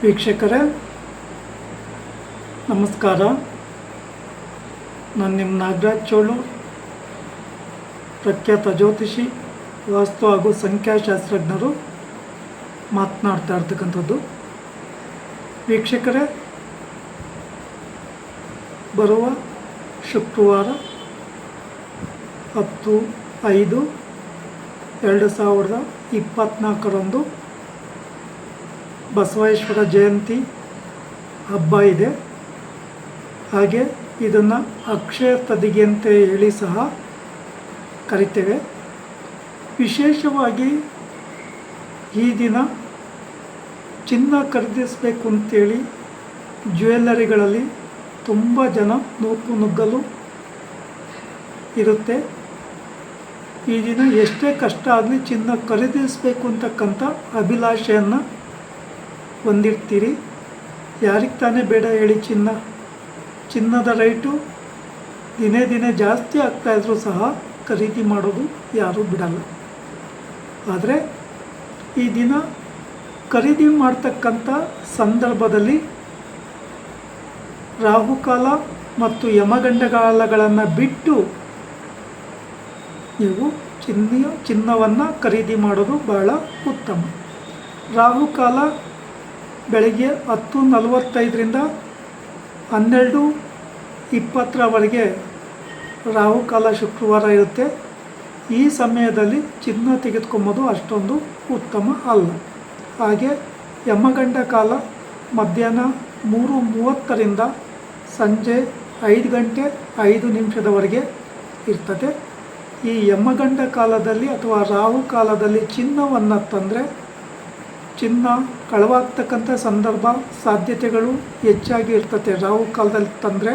ವೀಕ್ಷಕರೇ, ನಮಸ್ಕಾರ. ನಾನು ನಿಮ್ಮ ನಾಗರಾಜ್ ಚೋಳು, ಪ್ರಖ್ಯಾತ ಜ್ಯೋತಿಷಿ, ವಾಸ್ತು ಹಾಗೂ ಸಂಖ್ಯಾಶಾಸ್ತ್ರಜ್ಞರು ಮಾತನಾಡ್ತಾ ಇರ್ತಕ್ಕಂಥದ್ದು. ವೀಕ್ಷಕರೇ, ಬರುವ ಶುಕ್ರವಾರ ಹತ್ತು ಐದು ಎರಡು ಸಾವಿರದ ಇಪ್ಪತ್ತ್ನಾಲ್ಕರಂದು ಬಸವೇಶ್ವರ ಜಯಂತಿ ಹಬ್ಬ ಇದೆ. ಹಾಗೆ ಇದನ್ನು ಅಕ್ಷಯ ತದಿಗೆ ಅಂತ ಹೇಳಿ ಸಹ ಕರಿತೇವೆ. ವಿಶೇಷವಾಗಿ ಈ ದಿನ ಚಿನ್ನ ಖರೀದಿಸಬೇಕು ಅಂತೇಳಿ ಜ್ಯುವೆಲ್ಲರಿಗಳಲ್ಲಿ ತುಂಬ ಜನ ನೂಕು ನುಗ್ಗಲು ಇರುತ್ತೆ. ಈ ದಿನ ಎಷ್ಟೇ ಕಷ್ಟ ಆಗಲಿ ಚಿನ್ನ ಖರೀದಿಸಬೇಕು ಅಂತಕ್ಕಂಥ ಅಭಿಲಾಷೆಯನ್ನು ಹೊಂದಿರ್ತೀರಿ ಯಾರಿಗೆ ತಾನೇ ಬೇಡ ಹೇಳಿ ಚಿನ್ನ? ಚಿನ್ನದ ರೈಟು ದಿನೇ ದಿನೇ ಜಾಸ್ತಿ ಆಗ್ತಾಯಿದ್ರೂ ಸಹ ಖರೀದಿ ಮಾಡೋದು ಯಾರೂ ಬಿಡಲ್ಲ. ಆದರೆ ಈ ದಿನ ಖರೀದಿ ಮಾಡ್ತಕ್ಕಂಥ ಸಂದರ್ಭದಲ್ಲಿ ರಾಹುಕಾಲ ಮತ್ತು ಯಮಗಂಡಗಾಲಗಳನ್ನು ಬಿಟ್ಟು ನೀವು ಚಿನ್ನ ಚಿನ್ನವನ್ನು ಖರೀದಿ ಮಾಡೋದು ಬಹಳ ಉತ್ತಮ. ರಾಹುಕಾಲ ಬೆಳಗ್ಗೆ ಹತ್ತು ನಲವತ್ತೈದರಿಂದ ಹನ್ನೆರಡು ಇಪ್ಪತ್ತರವರೆಗೆ ರಾಹುಕಾಲ ಶುಕ್ರವಾರ ಇರುತ್ತೆ. ಈ ಸಮಯದಲ್ಲಿ ಚಿನ್ನ ತೆಗೆದುಕೊಂಬೋದು ಅಷ್ಟೊಂದು ಉತ್ತಮ ಅಲ್ಲ. ಹಾಗೆ ಯಮಗಂಡ ಕಾಲ ಮಧ್ಯಾಹ್ನ ಮೂರು ಮೂವತ್ತರಿಂದ ಸಂಜೆ ಐದು ಗಂಟೆ ಐದು ನಿಮಿಷದವರೆಗೆ ಇರ್ತದೆ. ಈ ಯಮಗಂಡ ಕಾಲದಲ್ಲಿ ಅಥವಾ ರಾಹು ಕಾಲದಲ್ಲಿ ಚಿನ್ನವನ್ನು ತಂದರೆ ಚಿನ್ನ ಕಳವಾಗ್ತಕ್ಕಂಥ ಸಂದರ್ಭ ಸಾಧ್ಯತೆಗಳು ಹೆಚ್ಚಾಗಿ ಇರ್ತತೆ. ರಾಹು ಕಾಲದಲ್ಲಿ ತಂದರೆ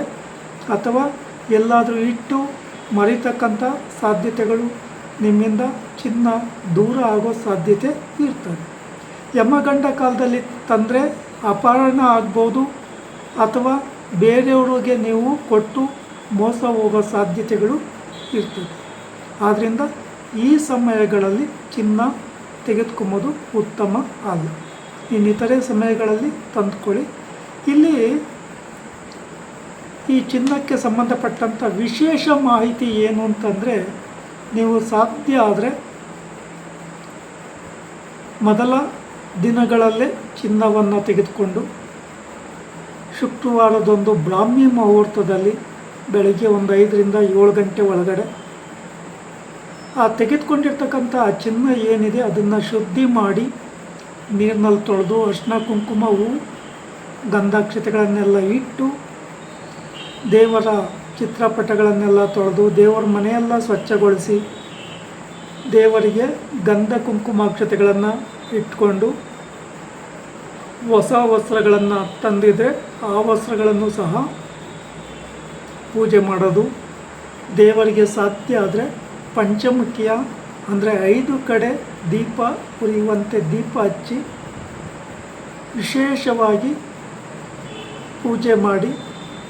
ಅಥವಾ ಎಲ್ಲಾದರೂ ಇಟ್ಟು ಮರಿತಕ್ಕಂಥ ಸಾಧ್ಯತೆಗಳು ನಿಮ್ಮಿಂದ ಚಿನ್ನ ದೂರ ಆಗೋ ಸಾಧ್ಯತೆ ಇರ್ತದೆ. ಯಮಗಂಡ ಕಾಲದಲ್ಲಿ ತಂದರೆ ಅಪಹರಣ ಆಗ್ಬೋದು ಅಥವಾ ಬೇರೆಯವರಿಗೆ ನೀವು ಕೊಟ್ಟು ಮೋಸ ಹೋಗೋ ಸಾಧ್ಯತೆಗಳು ಇರ್ತದೆ. ಆದ್ದರಿಂದ ಈ ಸಮಯಗಳಲ್ಲಿ ಚಿನ್ನ ತೆಗೆದುಕೊಂಬೋದು ಉತ್ತಮ ಅಲ್ಲ. ಇನ್ನಿತರೆ ಸಮಯಗಳಲ್ಲಿ ತಂದುಕೊಳ್ಳಿ. ಇಲ್ಲಿ ಈ ಚಿನ್ನಕ್ಕೆ ಸಂಬಂಧಪಟ್ಟಂಥ ವಿಶೇಷ ಮಾಹಿತಿ ಏನು ಅಂತಂದರೆ, ನೀವು ಸಾಧ್ಯ ಆದರೆ ಮೊದಲ ದಿನಗಳಲ್ಲೇ ಚಿನ್ನವನ್ನು ತೆಗೆದುಕೊಂಡು ಶುಕ್ರವಾರದೊಂದು ಬ್ರಾಹ್ಮಿ ಮುಹೂರ್ತದಲ್ಲಿ ಬೆಳಗ್ಗೆ ಒಂದು ಐದರಿಂದ ಏಳು ಗಂಟೆ ಒಳಗಡೆ ಆ ತೆಗೆದುಕೊಂಡಿರ್ತಕ್ಕಂಥ ಆ ಚಿನ್ನ ಏನಿದೆ ಅದನ್ನು ಶುದ್ಧಿ ಮಾಡಿ ನೀರಿನಲ್ಲಿ ತೊಳೆದು ಅರ್ಶಿನ, ಕುಂಕುಮ, ಹೂ, ಗಂಧಾಕ್ಷತೆಗಳನ್ನೆಲ್ಲ ಇಟ್ಟು ದೇವರ ಚಿತ್ರಪಟಗಳನ್ನೆಲ್ಲ ತೊಳೆದು ದೇವರ ಮನೆಯೆಲ್ಲ ಸ್ವಚ್ಛಗೊಳಿಸಿ ದೇವರಿಗೆ ಗಂಧ, ಕುಂಕುಮಾಕ್ಷತೆಗಳನ್ನು ಇಟ್ಕೊಂಡು ಹೊಸ ವಸ್ತ್ರಗಳನ್ನು ತಂದಿದ್ರೆ ಆ ವಸ್ತ್ರಗಳನ್ನು ಸಹ ಪೂಜೆ ಮಾಡೋದು ದೇವರಿಗೆ ಸಾಧ್ಯ ಆದರೆ ಪಂಚಮುಖಿಯ ಅಂದರೆ ಐದು ಕಡೆ ದೀಪ ಉರಿಯುವಂತೆ ದೀಪ ಹಚ್ಚಿ ವಿಶೇಷವಾಗಿ ಪೂಜೆ ಮಾಡಿ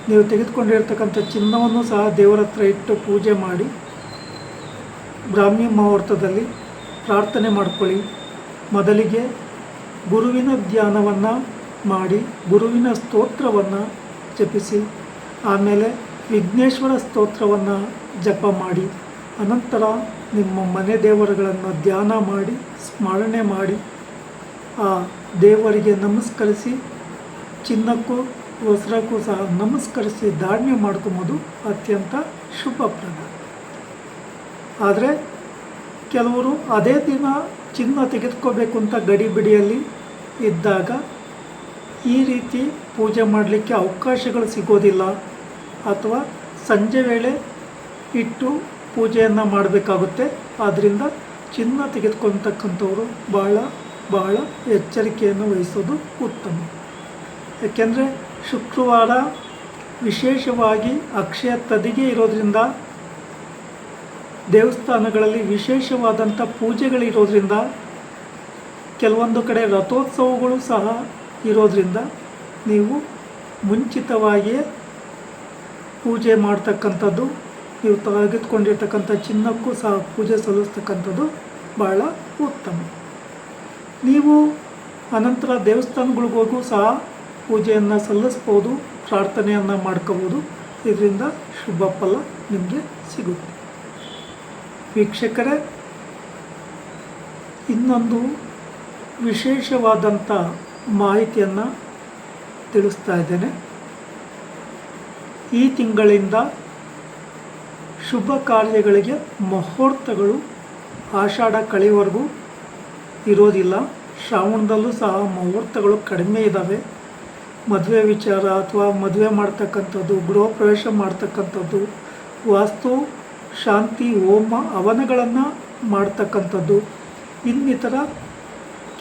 ನೀವು ತೆಗೆದುಕೊಂಡಿರ್ತಕ್ಕಂಥ ಚಿನ್ನವನ್ನು ಸಹ ದೇವರ ಹತ್ರ ಇಟ್ಟು ಪೂಜೆ ಮಾಡಿ ಬ್ರಾಹ್ಮಿ ಮುಹೂರ್ತದಲ್ಲಿ ಪ್ರಾರ್ಥನೆ ಮಾಡ್ಕೊಳ್ಳಿ. ಮೊದಲಿಗೆ ಗುರುವಿನ ಧ್ಯಾನವನ್ನು ಮಾಡಿ, ಗುರುವಿನ ಸ್ತೋತ್ರವನ್ನು ಜಪಿಸಿ, ಆಮೇಲೆ ವಿಘ್ನೇಶ್ವರ ಸ್ತೋತ್ರವನ್ನು ಜಪ ಮಾಡಿ. ಅನಂತರ ನಿಮ್ಮ ಮನೆ ದೇವರುಗಳನ್ನು ಧ್ಯಾನ ಮಾಡಿ, ಸ್ಮರಣೆ ಮಾಡಿ, ಆ ದೇವರಿಗೆ ನಮಸ್ಕರಿಸಿ, ಚಿನ್ನಕ್ಕೂ ವಸ್ತ್ರಕ್ಕೂ ಸಹ ನಮಸ್ಕರಿಸಿ ಧಾರಣೆ ಮಾಡ್ಕೊಂಬೋದು. ಅತ್ಯಂತ ಶುಭಪ್ರದ ಆದರೆ ಕೆಲವರು ಅದೇ ದಿನ ಚಿನ್ನ ತೆಗೆದುಕೋಬೇಕು ಅಂತ ಗಡಿಬಿಡಿಯಲ್ಲಿ ಇದ್ದಾಗ ಈ ರೀತಿ ಪೂಜೆ ಮಾಡಲಿಕ್ಕೆ ಅವಕಾಶಗಳು ಸಿಗೋದಿಲ್ಲ. ಅಥವಾ ಸಂಜೆ ವೇಳೆ ಇಟ್ಟು ಪೂಜೆಯನ್ನು ಮಾಡಬೇಕಾಗುತ್ತೆ. ಆದ್ದರಿಂದ ಚಿನ್ನ ತೆಗೆದುಕೊಳ್ತಕ್ಕಂಥವ್ರು ಬಹಳ ಬಹಳ ಎಚ್ಚರಿಕೆಯನ್ನು ವಹಿಸೋದು ಉತ್ತಮ. ಯಾಕೆಂದರೆ ಶುಕ್ರವಾರ ವಿಶೇಷವಾಗಿ ಅಕ್ಷಯ ತದಿಗೆ ಇರೋದರಿಂದ, ದೇವಸ್ಥಾನಗಳಲ್ಲಿ ವಿಶೇಷವಾದಂಥ ಪೂಜೆಗಳಿರೋದ್ರಿಂದ, ಕೆಲವೊಂದು ಕಡೆ ರಥೋತ್ಸವಗಳು ಸಹ ಇರೋದರಿಂದ ನೀವು ಮುಂಚಿತವಾಗಿಯೇ ಪೂಜೆ ಮಾಡ್ತಕ್ಕಂಥದ್ದು ನೀವು ತೆಗೆದುಕೊಂಡಿರ್ತಕ್ಕಂಥ ಚಿನ್ನಕ್ಕೂ ಸಹ ಪೂಜೆ ಸಲ್ಲಿಸ್ತಕ್ಕಂಥದ್ದು ಬಹಳ ಉತ್ತಮ. ನೀವು ಅನಂತರ ದೇವಸ್ಥಾನಗಳಿಗೋಗೂ ಸಹ ಪೂಜೆಯನ್ನು ಸಲ್ಲಿಸ್ಬೋದು, ಪ್ರಾರ್ಥನೆಯನ್ನು ಮಾಡ್ಕೋಬೋದು. ಇದರಿಂದ ಶುಭ ಫಲ ನಿಮಗೆ ಸಿಗುತ್ತೆ. ವೀಕ್ಷಕರೇ, ಇನ್ನೊಂದು ವಿಶೇಷವಾದಂಥ ಮಾಹಿತಿಯನ್ನು ತಿಳಿಸ್ತಾ ಇದ್ದೇನೆ. ಈ ತಿಂಗಳಿಂದ ಶುಭ ಕಾರ್ಯಗಳಿಗೆ ಮುಹೂರ್ತಗಳು ಆಷಾಢ ಕಳೆಯವರೆಗೂ ಇರೋದಿಲ್ಲ. ಶ್ರಾವಣದಲ್ಲೂ ಸಹ ಮುಹೂರ್ತಗಳು ಕಡಿಮೆ ಇದ್ದಾವೆ ಮದುವೆ ವಿಚಾರ ಅಥವಾ ಮದುವೆ ಮಾಡ್ತಕ್ಕಂಥದ್ದು, ಗೃಹ ಪ್ರವೇಶ ಮಾಡ್ತಕ್ಕಂಥದ್ದು, ವಾಸ್ತು, ಶಾಂತಿ, ಹೋಮ, ಹವನಗಳನ್ನು ಮಾಡ್ತಕ್ಕಂಥದ್ದು, ಇನ್ನಿತರ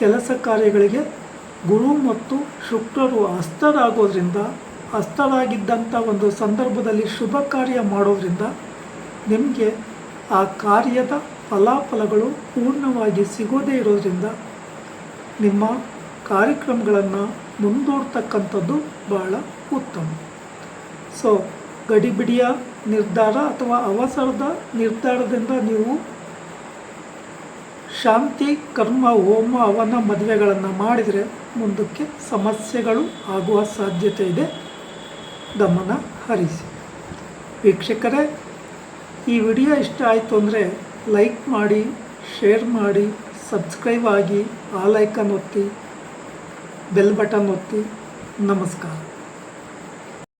ಕೆಲಸ ಕಾರ್ಯಗಳಿಗೆ ಗುರು ಮತ್ತು ಶುಕ್ರರು ಹಸ್ತರಾಗೋದ್ರಿಂದ ಹಸ್ತರಾಗಿದ್ದಂಥ ಒಂದು ಸಂದರ್ಭದಲ್ಲಿ ಶುಭ ಕಾರ್ಯ ಮಾಡೋದ್ರಿಂದ ನಿಮಗೆ ಆ ಕಾರ್ಯದ ಫಲಾಫಲಗಳು ಪೂರ್ಣವಾಗಿ ಸಿಗೋದೇ ಇರೋದ್ರಿಂದ ನಿಮ್ಮ ಕಾರ್ಯಕ್ರಮಗಳನ್ನು ಮುಂದೂಡ್ತಕ್ಕಂಥದ್ದು ಬಹಳ ಉತ್ತಮ. ಸೊ, ಗಡಿಬಿಡಿಯ ನಿರ್ಧಾರ ಅಥವಾ ಅವಸರದ ನಿರ್ಧಾರದಿಂದ ನೀವು ಶಾಂತಿ, ಕರ್ಮ, ಹೋಮ, ಅವನ ಮದುವೆಗಳನ್ನು ಮಾಡಿದರೆ ಮುಂದಕ್ಕೆ ಸಮಸ್ಯೆಗಳು ಆಗುವ ಸಾಧ್ಯತೆ ಇದೆ. ಗಮನ ಹರಿಸಿ. ವೀಕ್ಷಕರೇ ಈ ವಿಡಿಯೋ ಇಷ್ಟ ಆಯಿತು ಅಂದರೆ ಲೈಕ್ ಮಾಡಿ, ಶೇರ್ ಮಾಡಿ, ಸಬ್ಸ್ಕ್ರೈಬ್ ಆಗಿ ಆಲ್ ಐಕನ್ ಒತ್ತಿ, ಬೆಲ್ ಬಟನ್ ಒತ್ತಿ, ನಮಸ್ಕಾರ.